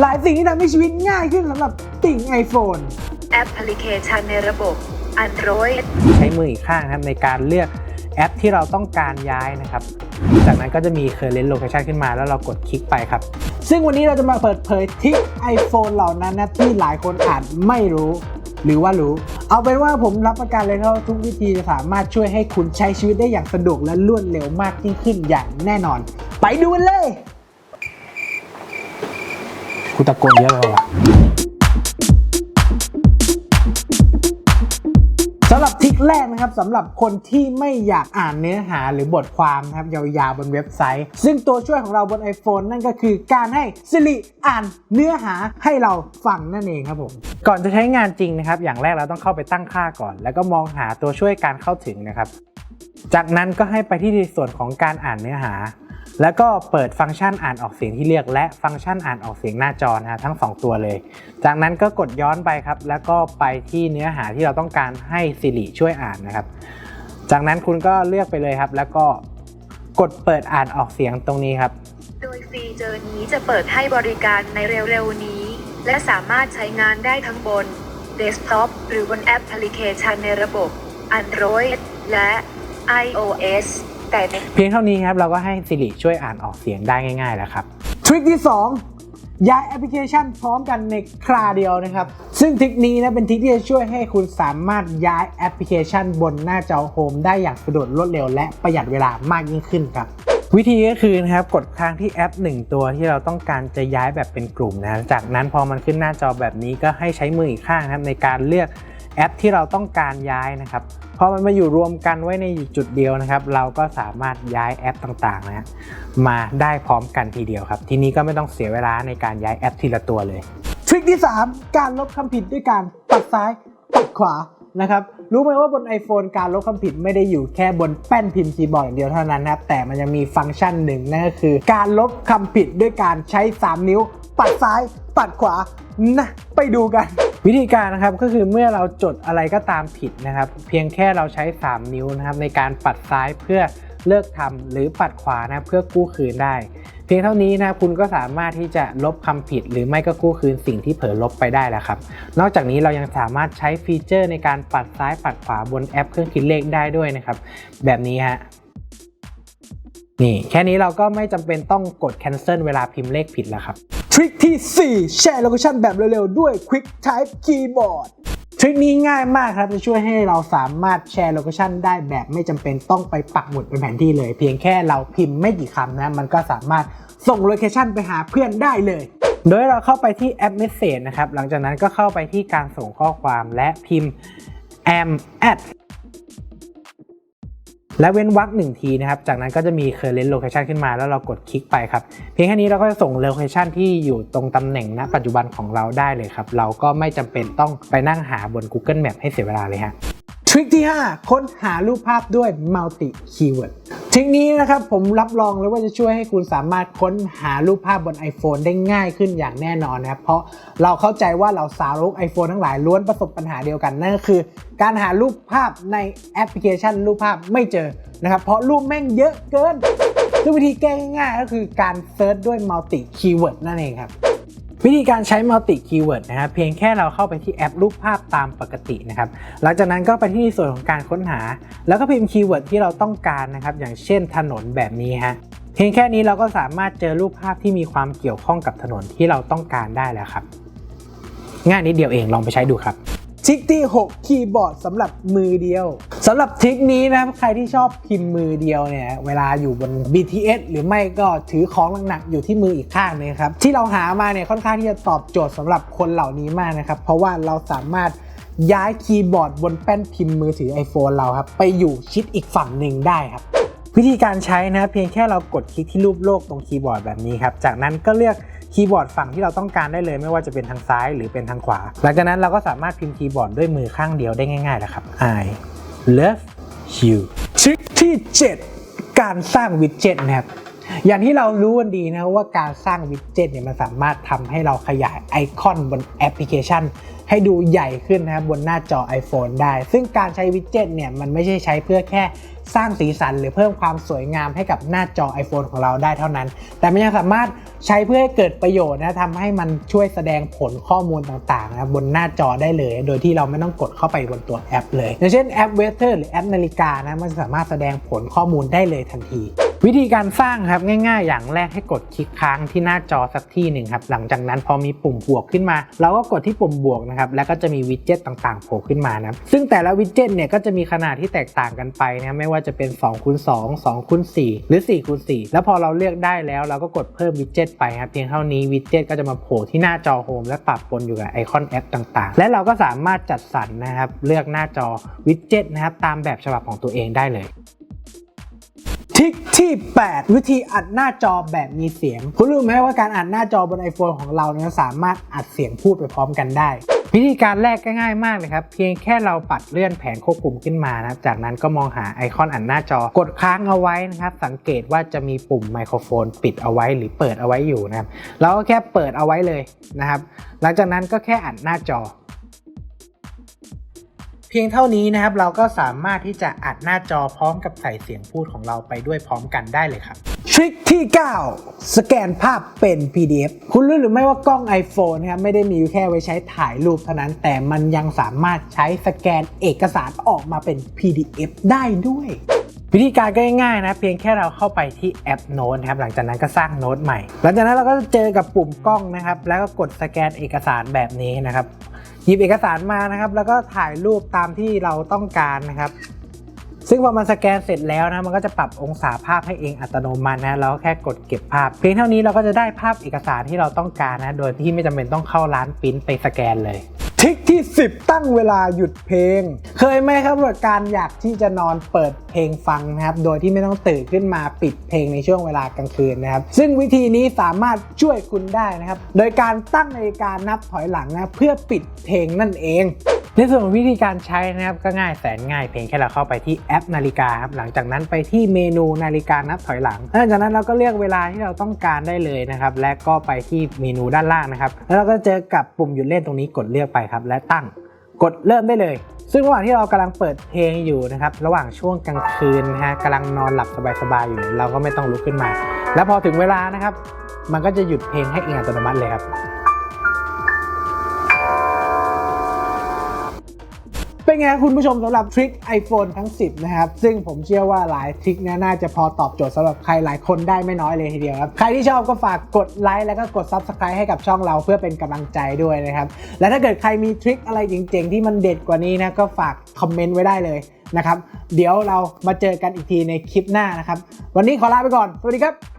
หลายสิ่งที่ทำให้ชีวิตง่ายขึ้นสำหรับติ่ง iPhone แอปพลิเคชันในระบบ Android ใช้มืออีกข้างนะครับในการเลือกแอปที่เราต้องการย้ายนะครับ จากนั้นก็จะมี current location ขึ้นมาแล้วเรากดคลิกไปครับ ซึ่งวันนี้เราจะมาเปิดเผยทริค iPhone เหล่านั้นนะที่หลายคนอาจไม่รู้หรือว่ารู้ เอาเป็นว่าผมรับประกันเลยครับว่าทุกวิธีจะสามารถช่วยให้คุณใช้ชีวิตได้อย่างสะดวกและรวดเร็วมากยิ่งขึ้นอย่างแน่นอน ไปดูกันเลย กูตะโกนเยอะเลยว่ะสำหรับทริคแรกนะครับสำหรับคนที่ไม่อยากอ่านเนื้อหาหรือบทความนะครับยาวๆบนเว็บไซต์ ซึ่งตัวช่วยของเราบน iPhone นั่นก็คือการให้ Siri อ่านเนื้อหาให้เราฟังนั่นเองครับผม ก่อนจะใช้งานจริงนะครับ อย่างแรกเราต้องเข้าไปตั้งค่าก่อน แล้วก็มองหาตัวช่วยการเข้าถึงนะครับ จากนั้นก็ให้ไปที่ส่วนของการอ่านเนื้อหา แล้วก็เปิดฟังก์ชันอ่านออกเสียงที่เรียกและฟังก์ชันอ่านออกเสียงหน้าจอนะทั้งสองตัวเลย จากนั้นก็กดย้อนไปครับ แล้วก็ไปที่เนื้อหาที่เราต้องการให้ Siri ช่วยอ่านนะครับ จากนั้นคุณก็เลือกไปเลยครับ แล้วก็กดเปิดอ่านออกเสียงตรงนี้ครับ โดยฟีเจอร์นี้จะเปิดให้บริการในเร็วๆนี้ และสามารถใช้งานได้ทั้งบนเดสก์ท็อปหรือบนแอปพลิเคชันในระบบ Android และ iOS แต่ในเพียงเท่านี้ครับเราก็ให้ Siri ช่วยอ่านออกเสียงได้ง่ายๆแล้วครับทริคที่ 2 ย้ายแอปพลิเคชันพร้อมกันในคราเดียวนะครับ ซึ่งทริคนี้นะเป็นทริคที่จะช่วยให้คุณสามารถย้ายแอปพลิเคชันบนหน้าจอโฮมได้อย่างสะดวกรวดเร็วและประหยัดเวลามากยิ่งขึ้นครับวิธีก็คือนะครับกดค้างที่แอป 1 ตัวที่เราต้องการจะย้ายแบบเป็นกลุ่มนะจากนั้นพอมันขึ้นหน้าจอแบบนี้ก็ให้ใช้มืออีกข้างนะครับในการเลือก แอปที่เราต้องการย้ายนะครับพอมันมาอยู่รวมกันไว้ในจุดเดียวนะครับ เราก็สามารถย้ายแอปต่างๆนะมาได้พร้อมกันทีเดียวครับ ทีนี้ก็ไม่ต้องเสียเวลาในการย้ายแอปทีละตัวเลย ทริคที่ 3 การลบคำผิดด้วยการปัดซ้ายปัดขวานะครับ รู้ไหมว่าบน iPhone การลบคำผิดไม่ได้อยู่แค่บนแป้นพิมพ์คีย์บอร์ดอย่างเดียวเท่านั้นนะครับ แต่มันยังมีฟังก์ชันหนึ่งนั่นก็คือ การลบคำผิดด้วยการใช้ 3 นิ้ว ปัดซ้าย ปัดขวานะไปดูกัน วิธีการนะครับก็คือเมื่อเราจดอะไรก็ตามผิดนะครับ เพียงแค่เราใช้ 3 นิ้วนะครับในการปัดซ้ายเพื่อ เลิกทำหรือปัดขวานะเพื่อกู้คืนได้ เพียงเท่านี้นะคุณก็สามารถที่จะลบคำผิด หรือไม่ก็กู้คืนสิ่งที่เผลอลบไปได้แล้วครับ นอกจากนี้เรายังสามารถใช้ฟีเจอร์ในการปัดซ้ายปัดขวาบนแอปเครื่องคิดเลขได้ด้วยนะครับ แบบนี้ฮะนี่แค่นี้เราก็ไม่จำเป็นต้องกด cancel เวลาพิมพ์เลขผิดแล้วครับ ทริคที่ 4 แชร์โลเคชันแบบเร็วๆ ด้วย Quick Type Keyboard ทริคนี้ง่ายมากครับจะช่วยให้เราสามารถแชร์โลเคชันได้แบบไม่จำเป็นต้องไปปักหมุดเป็นแผนที่เลย เพียงแค่เราพิมพ์ไม่กี่คำนะมันก็สามารถส่งโลเคชันไปหาเพื่อนได้เลย โดยเราเข้าไปที่แอป Message นะครับ หลังจากนั้นก็เข้าไปที่การส่งข้อความและพิมพ์ am at และเว้นวรรคหนึ่งทีนะครับ จากนั้นก็จะมี current location ขึ้นมาแล้วเรากดคลิกไปครับ เพียงแค่นี้เราก็จะส่ง location ที่อยู่ตรงตำแหน่งณ ปัจจุบันของเราได้เลยครับ เราก็ไม่จำเป็นต้องไปนั่งหาบน Google Map ให้เสียเวลาเลยฮะทริคที่ 5 ค้นหารูปภาพด้วย multi keyword ทริคนี้นะครับผมรับรองเลยว่าจะช่วยให้คุณสามารถค้นหารูปภาพบน iPhone ได้ง่ายขึ้นอย่างแน่นอนนะครับ เพราะเราเข้าใจว่าเราสาวก iPhone ทั้งหลายล้วนประสบปัญหาเดียวกัน นั่นก็คือ การหารูปภาพในแอปพลิเคชันรูปภาพไม่เจอนะครับ เพราะรูปแม่งเยอะเกินซึ่งวิธีแก้ง่ายๆก็คือการเซิร์ชด้วย multi keyword นั่นเองครับ วิธีการใช้ multi keyword นะครับเพียงแค่เราเข้าไปที่แอปรูปภาพตามปกตินะครับหลังจากนั้นก็ไปที่ส่วนของการค้นหา แล้วก็พิมพ์คีย์เวิร์ดที่เราต้องการนะครับอย่างเช่นถนนแบบนี้ฮะเพียงแค่นี้เราก็สามารถเจอรูปภาพที่มีความเกี่ยวข้องกับถนนที่เราต้องการได้แล้วครับ ง่ายนิดเดียวเองลองไปใช้ดูครับ ทริคที่ 6 คีย์บอร์ดสำหรับมือเดียวสำหรับทริคนี้นะครับใครที่ชอบพิมพ์มือเดียวเนี่ยเวลาอยู่บน BTS หรือไม่ก็ถือของหนักๆอยู่ที่มืออีกข้างเนยครับที่เราหามาเนี่ยค่อนข้างที่จะตอบโจทย์สำหรับคนเหล่านี้มากนะครับเพราะว่าเราสามารถย้ายคีย์บอร์ดบนแป้นพิมพ์มือถือ iPhone เราครับไปอยู่ชิดอีกฝั่งหนึ่งได้ครับ วิธีการใช้นะเพียงแค่เรากดคลิกที่รูปโลกตรงคีย์บอร์ดแบบนี้ครับ จากนั้นก็เลือกคีย์บอร์ดฝั่งที่เราต้องการได้เลย ไม่ว่าจะเป็นทางซ้ายหรือเป็นทางขวา หลังจากนั้นเราก็สามารถพิมพ์คีย์บอร์ดด้วยมือข้างเดียวได้ง่ายๆแล้วครับ I love you ทริคที่ 7 การสร้างวิดเจ็ตนะครับ อย่างที่เรารู้กันดีนะว่าการสร้างวิดเจ็ตเนี่ยมันสามารถทำให้เราขยายไอคอนบนแอปพลิเคชัน ให้ดูใหญ่ขึ้นนะครับบนหน้าจอ iPhone ได้ ซึ่งการใช้วิดเจ็ตเนี่ยมันไม่ใช่ใช้เพื่อแค่สร้างสีสันหรือเพิ่มความสวยงามให้กับหน้าจอ iPhone ของเราได้เท่านั้น แต่มันยังสามารถใช้เพื่อให้เกิดประโยชน์นะทำให้มันช่วยแสดงผลข้อมูลต่างๆนะบนหน้าจอได้เลย โดยที่เราไม่ต้องกดเข้าไปบนตัวแอปเลย อย่างเช่นแอป Weather หรือแอปนาฬิกานะมันสามารถแสดงผลข้อมูลได้เลยทันที วิธีการสร้างครับง่าย ๆ อย่างแรกให้กดคลิกค้างที่หน้าจอสักที่หนึ่งครับหลังจากนั้นพอมีปุ่มบวกขึ้นมา เราก็กดที่ปุ่มบวกนะครับแล้วก็จะมีวิดเจ็ตต่างๆโผล่ขึ้นมานะซึ่งแต่ละวิดเจ็ตเนี่ยก็จะมีขนาดที่แตกต่างกันไปนะไม่ว่าจะเป็น2คูณ2 2คูณ4หรือ4คูณ4แล้วพอเราเลือกได้แล้วเราก็กดเพิ่มวิดเจ็ตไปครับเพียงเท่านี้วิดเจ็ตก็จะมาโผล่ที่หน้าจอโฮมและปรับปนอยู่กับไอคอนแอปต่างๆ และเราก็สามารถจัดสรรนะครับเลือกหน้าจอวิดเจ็ตนะครับตามแบบฉบับของตัวเองได้เลย ทริคที่ 8 วิธีอัดหน้าจอแบบมีเสียง คุณรู้ไหมว่าการอัดหน้าจอบน iPhone ของเราเนี่ยสามารถอัดเสียงพูดไปพร้อมกันได้วิธีการแรกก็ง่ายมากเลยครับ เพียงแค่เราปัดเลื่อนแผนควบคุมขึ้นมานะครับ จากนั้นก็มองหาไอคอนอัดหน้าจอ กดค้างเอาไว้นะครับ สังเกตว่าจะมีปุ่มไมโครโฟน ปิดเอาไว้หรือเปิดเอาไว้อยู่นะครับ เราก็แค่เปิดเอาไว้เลยนะครับ หลังจากนั้นก็แค่อัดหน้าจอ เพียงเท่านี้นะครับเราก็สามารถที่จะอัดหน้าจอพร้อมกับใส่เสียงพูดของเราไปด้วยพร้อมกันได้เลยครับทริคที่ 9 สแกนภาพเป็น PDF คุณรู้หรือไม่ว่ากล้อง iPhone นะครับไม่ได้มีแค่ไว้ใช้ถ่ายรูปเท่านั้น แต่มันยังสามารถใช้สแกนเอกสารออกมาเป็น PDF ได้ด้วย วิธีการก็ง่ายๆนะ เพียงแค่เราเข้าไปที่แอปโน้ตครับหลังจากนั้นก็สร้างโน้ตใหม่ หลังจากนั้นเราก็จะเจอกับปุ่มกล้องนะครับ แล้วก็กดสแกนเอกสารแบบนี้นะครับ หยิบเอกสารมานะครับ แล้วก็ถ่ายรูปตามที่เราต้องการนะครับ ซึ่งพอมันสแกนเสร็จแล้วนะมันก็จะปรับองศาภาพให้เองอัตโนมัตินะแล้วแค่กดเก็บภาพ เพียงเท่านี้เราก็จะได้ภาพเอกสารที่เราต้องการนะ โดยที่ไม่จำเป็นต้องเข้าร้านปริ้นไปสแกนเลย ทิคที่ 10 ตั้งเวลาหยุดเพลง เคยไหมครับว่าการอยากที่จะนอนเปิดเพลงฟังนะครับ โดยที่ไม่ต้องตื่นขึ้นมาปิดเพลงในช่วงเวลากลางคืนนะครับ ซึ่งวิธีนี้สามารถช่วยคุณได้นะครับ โดยการตั้งนาฬิกานับถอยหลังนะเพื่อปิดเพลงนั่นเองในส่วนของวิธีการใช้นะครับก็ง่ายแสนง่ายเพียงแค่เราเข้าไปที่แอปนาฬิกาครับหลังจากนั้นไปที่เมนูนาฬิกานับถอยหลังหลังจากนั้นเราก็เลือกเวลาที่เราต้องการได้เลยนะครับและก็ไปที่เมนูด้านล่างนะครับแล้วเราก็เจอกับปุ่มหยุดเล่นตรงนี้กดเลือกไปครับและตั้งกดเริ่มได้เลย ซึ่งระหว่างที่เรากำลังเปิดเพลงอยู่นะครับ ระหว่างช่วงกลางคืนนะฮะกำลังนอนหลับสบายๆอยู่ เราก็ไม่ต้องลุกขึ้นมา แล้วพอถึงเวลานะครับ มันก็จะหยุดเพลงให้เองอัตโนมัติเลยครับ ไงคุณผู้ชมสำหรับทริค iPhone ทั้ง 10 นะครับ ซึ่งผมเชื่อว่าหลายทริคนี้น่าจะพอตอบโจทย์สำหรับใครหลายคนได้ไม่น้อยเลยทีเดียวครับ ใครที่ชอบก็ฝากกดไลค์แล้วก็กด Subscribe ให้กับช่องเราเพื่อเป็นกำลังใจด้วยนะครับ และถ้าเกิดใครมีทริคอะไรเจ๋งๆ ที่มันเด็ดกว่านี้นะก็ฝากคอมเมนต์ไว้ได้เลยนะครับ เดี๋ยวเรามาเจอกันอีกทีในคลิปหน้านะครับ วันนี้ขอลาไปก่อน สวัสดีครับ